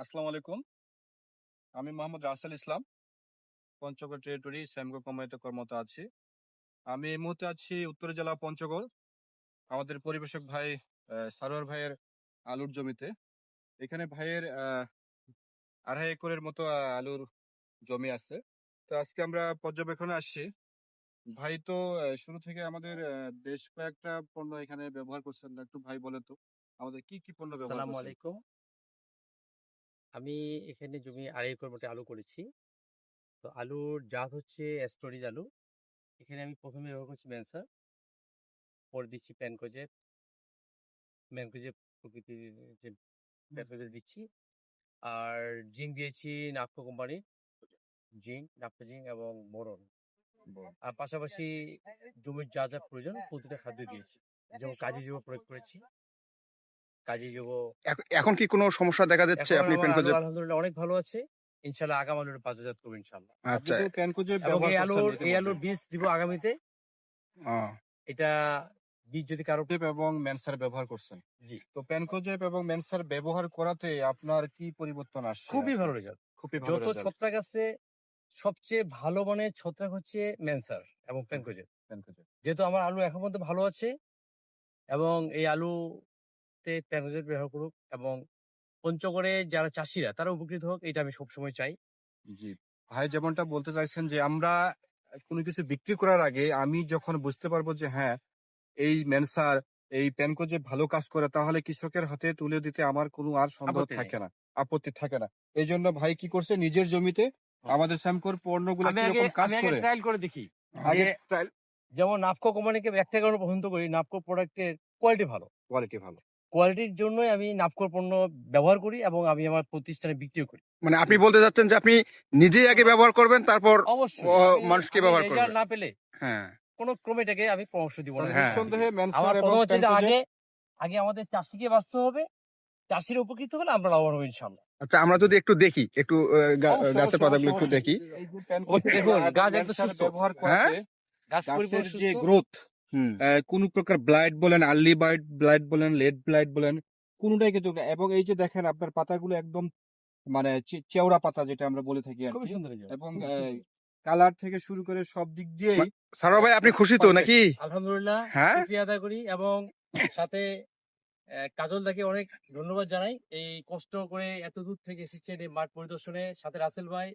আসসালামু আলাইকুম। আমি মোহাম্মদ রাসেল ইসলাম পঞ্চগড় টেরিটরি স্যামগো কোম্পানিতে কর্মরত আছি। আমি এই মুহূর্তে আছি উত্তর জেলা পঞ্চগড় আমাদের পরিবেশক ভাই সারোয়ার ভাইয়ের আলুর জমিতে। এখানে ভাইয়ের আহ, আড়াই একরের মতো আলুর জমি আছে। তো আজকে আমরা পর্যবেক্ষণে আসছি। ভাই তো শুরু থেকে আমাদের বেশ কয়েকটা পণ্য এখানে ব্যবহার করছেন। একটু ভাই বলেন তো আমাদের কি কি পণ্য ব্যবহার আলাইকুম। আমি এখানে জমি আড়াই একর মতো আলু করেছি। তো আলুর জাত হচ্ছে স্টোরেজ আলু। এখানে আমি প্রথমে ব্যবহার করছি ম্যানসার পরে দিচ্ছি প্যানকোজে ম্যানকোজে প্রকৃতির যে প্যানকোজে দিচ্ছি। আর জিঙ্ক দিয়েছি নাপকো কোম্পানির জিঙ্ক নাপকো জিঙ্ক এবং বোরন। আর পাশাপাশি জমির যা যা প্রয়োজন প্রতিটা খাদ্য দিয়েছি। যেমন কাজে যুব প্রয়োগ করেছি। কাজী যুব। এখন কি কোনো সমস্যা দেখা যাচ্ছে আপনি আমার পেনকোজে আলহামদুলিল্লাহ অনেক ভালো আছে। ইনশাল্লাহ আগাম আলুর বাজারজাত করব ইনশাল্লাহ আপনি আচ্ছা তো প্যানকোজে ব্যবহার এই আলুর এই। আলুর বীজ দিব আগামীতে। এটা বীজ যদি কারও এবং মেনসার ব্যবহার করছেন। জি। তো প্যানকোজেপ এবং মেনসার ব্যবহার করাতে আপনার কি পরিবর্তন আসছে? খুবই ভালো রেজাল্ট খুবই ভালো যত ছত্রাক আছে সবচেয়ে ভালো মানে ছত্রাক হচ্ছে মেনসার এবং পেনকোজের প্যানকোজেপ। যেহেতু আমার আলু এখন পর্যন্ত ভালো আছে এবং এই আলুতে প্যানকোজের ব্যবহার করুক এবং পঞ্চগড়ে যারা চাষিরা তারা উপকৃত হোক এটা আমি সবসময় চাই। জি। ভাই যেমনটা বলতে চাইছেন যে আমরা কোনো কিছু বিক্রি করার আগে আমি যখন বুঝতে পারব যে হ্যাঁ এই মেনসার এই প্যানকোজেপ ভালো কাজ করে তাহলে কৃষকের হাতে তুলে দিতে আমার কোনো আর সন্দেহ থাকে না আপত্তি থাকে না। এই জন্য ভাই কি করছে নিজের জমিতে আমাদের পণ্যগুলো আমি আগে কীরকম কাজ করে ট্রায়াল করে দেখি আগে যে- যেমন নাপকো কোম্পানিকে একটা কারণে পছন্দ করি নাপকো প্রোডাক্টের কোয়ালিটি ভালো। কোয়ালিটি ভালো। কোয়ালিটির জন্যই আমি নাপকোর পণ্য ব্যবহার করি এবং আমি আমার প্রতিষ্ঠানে বিক্রিও করি মানে আপনি বলতে যাচ্ছেন যে আপনি নিজেই আগে ব্যবহার করবেন তারপর অবশ্যই মানুষকে ব্যবহার result করবে। না পেলে হ্যাঁ কোনো ক্রমেটাকে আমি পরামর্শ দিব না হ্যাঁ। নিঃসন্দেহে আমার মেনসার এবং প্রথম হচ্ছে যে আগে আগে আমাদের চাষিকে বাঁচতে হবে চাষির উপকৃত হলে আমরা লাভবান হব ইনশাল্লাহ আচ্ছা আমরা যদি একটু দেখি একটু আহ, গাছের পাতাগুলো একটু দেখি এই যে প্যানকোজেপ দেখুন, গাছ একদম সুস্থ। ব্যবহার হ্যাঁ? গাছ পরিপূর্ণ যে গ্রোথ কোন প্রকার ব্লাইট বলেন আর্লি বাইট ব্লাইট বলেন লেট ব্লাইট বলেন কোনটাই কিন্তু এবং এই যে দেখেন আপনার পাতাগুলো একদম মানে চেওড়া পাতা যেটা আমরা বলে থাকি আর সুন্দর এবং কালার থেকে শুরু করে সব দিক দিয়ে সারা ভাই আপনি খুশি তো নাকি? আলহামদুলিল্লাহ হ্যাঁ? শুকরিয়া আদায় করি এবং সাথে কাজল দাকে অনেক ধন্যবাদ জানাই। এই কষ্ট করে এত দূর থেকে এসেছেন এই মাঠ পরিদর্শনে। সাথে রাসেল ভাই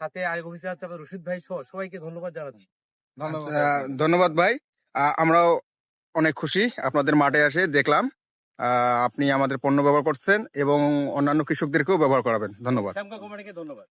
সাথে আরেক অফিসার আছে রশিদ ভাই সহ সবাইকে ধন্যবাদ জানাচ্ছি। ধন্যবাদ। আচ্ছা, ধন্যবাদ ভাই। আমরাও অনেক খুশি। আপনাদের মাঠে আসে দেখলাম। আপনি আমাদের পণ্য ব্যবহার করছেন এবং অন্যান্য কৃষকদেরকেও ব্যবহার করাবেন। ধন্যবাদ। ধন্যবাদ।